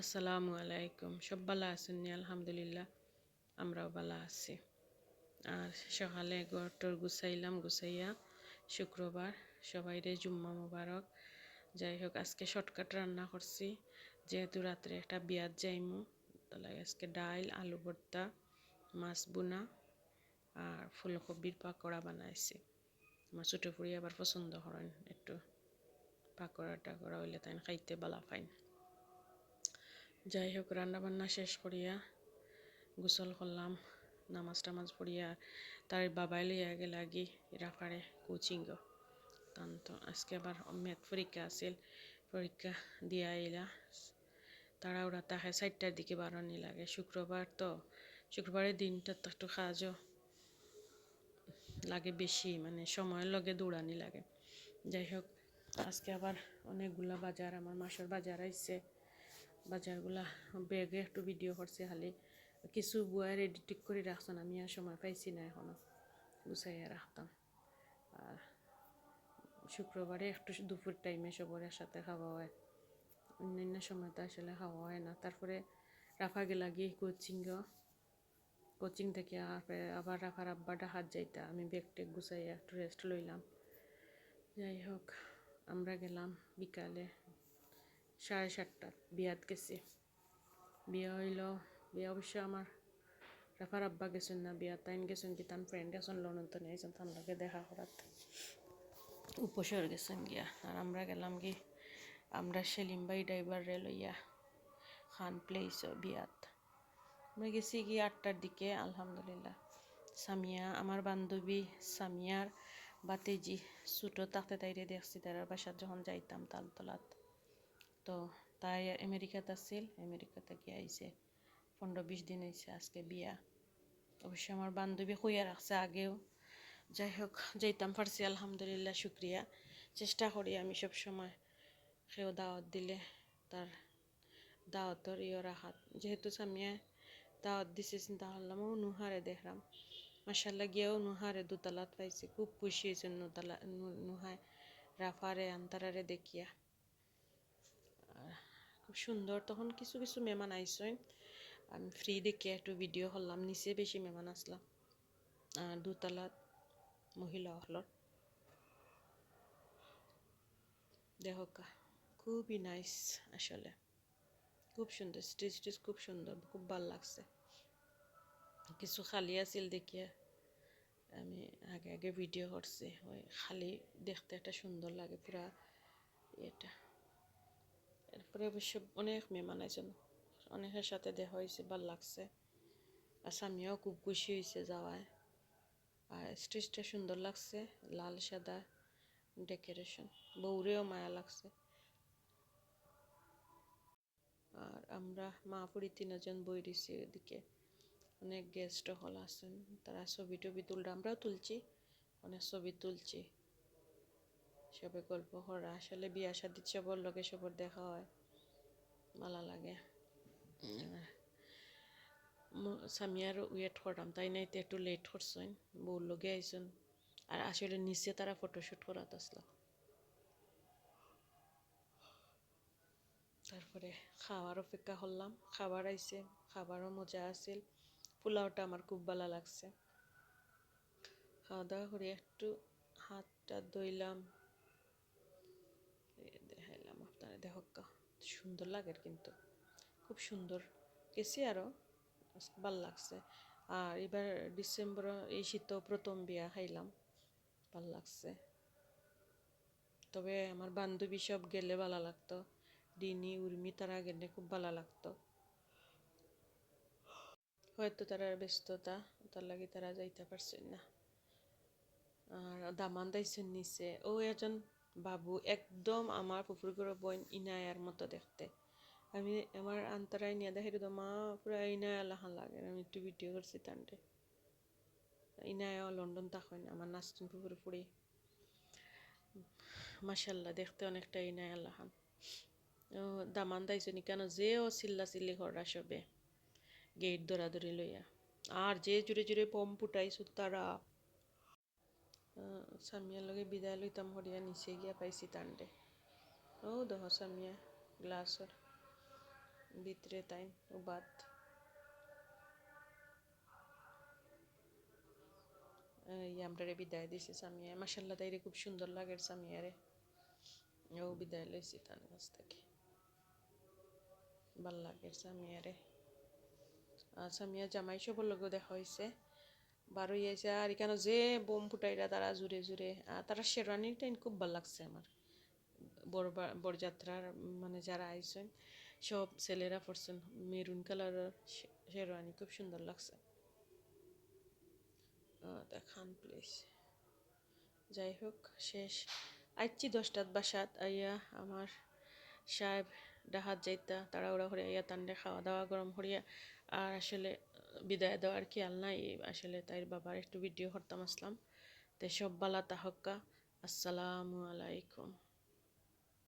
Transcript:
আসসালামু আলাইকুম। সব ভালো আছেন আলহামদুলিল্লাহ, আমরাও ভালো আছি। আর সকালে ঘরটর গুছাইলাম, গুছাইয়া শুক্রবার সবাইরে জুম্মা মোবারক। যাই হোক, আজকে শর্টকাট রান্না করছি। যেহেতু রাত্রে একটা বিয়াত যাইমু তাহলে আজকে ডাইল, আলু ভর্তা, মাছ বুনা আর ফুলকপির পাকোড়া বানাইছি। আমার ছোটো ফুড়ি আবার পছন্দ করেন, একটু পাকোড়া টাকোড়া হইলে তাই খাইতে বালা পাইন যাই হোক রান্না বান্না শেষ করিয়া গোসল করলাম, নামাজ টামাজ পড়িয়া তার বাবাই লইয়া গেলে আগি রাফারে কোচিং তান তো আজকে আবার মেথ পরীক্ষা আছিল, পরীক্ষা দিয়া আইলা। তারা ওরা তাহে চারটার দিকে বাড়ানি লাগে, শুক্রবার তো, শুক্রবারের দিনটা তো একটু কাজও লাগে বেশি মানে সময়ের লগে দৌড়ানি লাগে। যাই হোক আজকে আবার অনেকগুলা বাজার, আমার মাসের বাজার আইছে। বাজারগুলা ব্যাগে একটু ভিডিও করছে, খালি কিছু বুয়ার এডিট করে রাখছেন, আমি আর সময় পাইছি না এখনও। গুছাইয়া রাখতাম। আর শুক্রবারে একটু দুপুর টাইমে সবার সাথে খাওয়া হয়। অন্যান্য সময় তো আসলে খাওয়া হয় না। তারপরে রাফা গেলা গিয়ে কোচিং কোচিং থেকে আবার রাফার আব্বাটা হাত যাইতা, আমি ব্যাগ টেক গুছাইয়া একটু রেস্ট লইলাম। যাই হোক, আমরা গেলাম বিকালে। সাড়ে সাতটা বিয়াত গেছি। বিয়া হইল, বিয়া অবশ্য আমার রাফার আব্বা গেছেন না, বিয়া তাইন গেছেন কি তান ফ্রেন্ড গেছেন লনন্তন এইছেন তার লগে দেখা করাত উপসর গেছেন গিয়া, আর আমরা গেলাম কি, আমরা সেলিম ভাই ড্রাইভারে লইয়া খান প্লেস বিয়াত। আমরা গেছি কি আটটার দিকে, আলহামদুলিল্লাহ। সামিয়া, আমার বান্ধবী সামিয়ার বাতেজি, ছোটো তাতে তাইরে দেখছি তার বাসার যখন যাইতাম তালতলাত। তো তাই আমেরিকাতে আছিল। আমেরিকাতে গিয়ে আইছে। পনেরো বিশ দিন হয়েছে আজকে বিয়া। অবশ্যই আমার বান্ধবী হইয়া রাখছে আগেও। যাই হোক, যাইতাম পারছি আলহামদুলিল্লাহ, শুক্রিয়া। চেষ্টা করি আমি সব সময় সেও দাওয়াত দিলে তার দাওয়াতর ইয়ে রাখাত যেহেতু সামিয়া দাওয়াত দিছে চিন্তা করলাম ও নুহারে দেখলাম। মাসাল্লাহ গিয়েও নুহারে দুতলাত পাইছে। খুব খুশি হয়েছে নুতলা নুহায়। রাফারে, আন্তারারে দেখিয়া। খুব সুন্দর। তখন কিছু কিছু মেহমান আইসেন আমি ফ্রি দেখে একটু ভিডিও করলাম। নিচে বেশি মেহমান আসলাম। দুতলাত মহিলা হলর দেহকা খুবই নাইস আসলে। খুব সুন্দর স্টেজ স্টেজ খুব সুন্দর, খুব ভালো লাগছে। কিছু খালি আছিল দেখিয়া আমি আগে আগে ভিডিও করছি। ওই খালি দেখতে একটা সুন্দর লাগে পুরা এটা এরপরে অবশ্য অনেক মেহমান আছেন অনেকের সাথে দেখা হয়েছে, ভালো লাগছে। আর স্বামীও খুব খুশি হয়েছে যাওয়ায়। আর স্টেজটা সুন্দর লাগছে, লাল, সাদা ডেকোরেশন বৌরেও মায়া লাগছে। আর আমরা মা পুরি তিনজন বই দিছি ওদিকে অনেক গেস্ট হল আছেন, তারা ছবি টবি তুললে আমরাও তুলছি, অনেক ছবি তুলছি। সবে গল্প করা আসলে বিয়া শাদি সবর লগে সবর দেখা হয়। ভালো লাগে সামিয়ার ওয়েট করলাম তাই নাই একটু লেট করছেন বউর লগে আইসেন আর আসলে নিচে তারা ফটোশ্যুট করাত আসলো তারপরে খাওয়ার অপেক্ষা করলাম খাবার আইছে খাবারও মজা আছিল পোলাওটা আমার খুব ভালো লাগছে খাওয়া দাওয়া করে একটু হাতটা ধুইলাম দেখাইলাম আপনারা দেখ সুন্দর লাগে কিন্তু। খুব সুন্দর। গেছি আরও ভালো লাগছে। আর এবার ডিসেম্বর এই শীত প্রথম বিয়া খাইলাম। ভালো লাগছে। তবে আমার বান্ধবী সব গেলে ভালো লাগতো। ডিনি, উর্মি তারা গেলে খুব ভালো লাগতো। হয়তো তারা ব্যস্ততা, তার লাগে তারা যাইতে পারছেন না। আর দামান দাইছেন নিচে। ও একজন বাবু একদম আমার পুকুর বইন ইনায়ার মতো দেখতে। আমি আমার আন্তরাই নিয়ে দেখে তো মা পুরা ইনায় আল্লাহান লাগে, আমি একটু ভিডিও করছি তান্ডে ইনায় লন্ডন তাকন আমার নাচতুন পুকুর ফুড়ি মাসাল্লাহ দেখতে অনেকটা ইনায় আল্লাহান দামান দাইছনি কেন যে ও চিল্লা চিল্লি করা সবে গেট দৌড়াদৌড়ি লইয়া। আর যে জুড়ে জুড়ে পম ফুটাইছো তারা সামিয়ার লগে বিদায় লইতাম হরিয়া নিচে গিয়া পাইছি তান্ডে ও দহ সামিয়া গ্লাসর ভিতরে তাই বাদ এই আমরা বিদায় দিছি সামিয়া মাসাল্লাহ তাইরে খুব সুন্দর লাগে সামিয়ারে ও বিদায় লইছি তার কাছ থেকে ভালো লাগে সামিয়ারে আর সামিয়া জামাই সবর লোকও দেখা হয়েছে বার হইয়াছে আর এখানে যে বোম ফুটাইরা তারা জুড়ে জুড়ে আর তারা শেরওয়ানিটা খুব ভালো লাগছে আমার। বড় বরযাত্রার মানে যারা আইসেন সব ছেলেরা পড়ছেন মেরুন কালারের শেরওয়ানি, খুব সুন্দর লাগছে। দেখান প্লিজ যাই হোক, শেষ। আইছি দশটাত বাসাত, আইয়া আমার সাহেব ডাহাত যাইতা, তাড়াহুড়া আইয়া তান্ডে খাওয়া দাওয়া গরম করিয়া। আর আসলে, বিদায় দেওয়ার খেয়াল নাই। আসলে তাই বাবার একটু ভিডিও করতাম, আসলাম। তে সব বালা তাহক্কা। আসসালামু আলাইকুম।